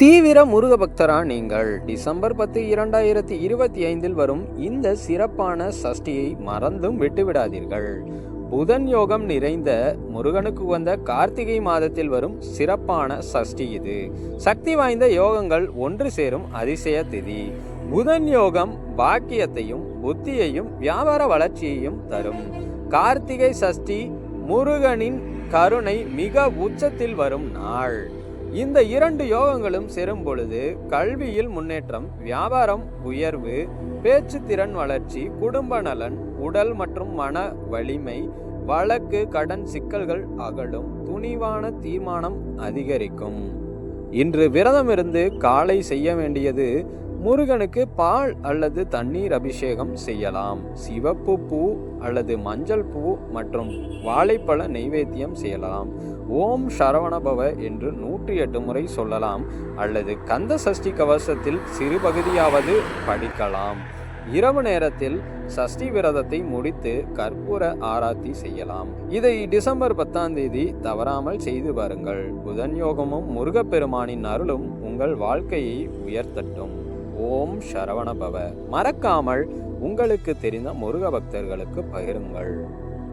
தீவிர முருக பக்தரா நீங்கள். டிசம்பர் பத்து இரண்டாயிரத்தி இருபத்தி ஐந்தில் வரும் இந்த சிறப்பான சஷ்டியை மறந்தும் விட்டுவிடாதீர்கள். புதன் யோகம் நிறைந்த முருகனுக்கு வந்த கார்த்திகை மாதத்தில் வரும் சிறப்பான சஷ்டி இது. சக்தி வாய்ந்த யோகங்கள் ஒன்று சேரும் அதிசய திதி. புதன் யோகம் பாக்கியத்தையும் புத்தியையும் வியாபார வளர்ச்சியையும் தரும். கார்த்திகை சஷ்டி முருகனின் கருணை மிக உச்சத்தில் வரும் நாள். இந்த இரண்டு யோகங்களும் சேரும் பொழுது கல்வியில் முன்னேற்றம் வியாபாரம் உயர்வு பேச்சு திறன் வளர்ச்சி குடும்ப நலன் உடல் மற்றும் மன வலிமை வழக்கு கடன் சிக்கல்கள் அகலும். துணிவான தீர்மானம் அதிகரிக்கும். இன்று விரதமிருந்து காலை செய்ய வேண்டியது முருகனுக்கு பால் அல்லது தண்ணீர் அபிஷேகம் செய்யலாம். சிவப்பு பூ அல்லது மஞ்சள் பூ மற்றும் வாழைப்பழ நைவேத்தியம் செய்யலாம். ஓம் சரவணபவ என்று நூற்றி எட்டு முறை சொல்லலாம். அல்லது கந்த சஷ்டி கவசத்தில் சிறு பகுதியாவது படிக்கலாம். இரவு நேரத்தில் சஷ்டி விரதத்தை முடித்து கற்பூர ஆராத்தி செய்யலாம். இதை டிசம்பர் பத்தாம் தேதி தவறாமல் செய்து பாருங்கள். புதன் யோகமும் முருகப்பெருமானின் அருளும் உங்கள் வாழ்க்கையை உயர்த்தட்டும். ஓம் சரவணபவ. மறக்காமல் உங்களுக்கு தெரிந்த முருக பக்தர்களுக்கு பகிருங்கள்.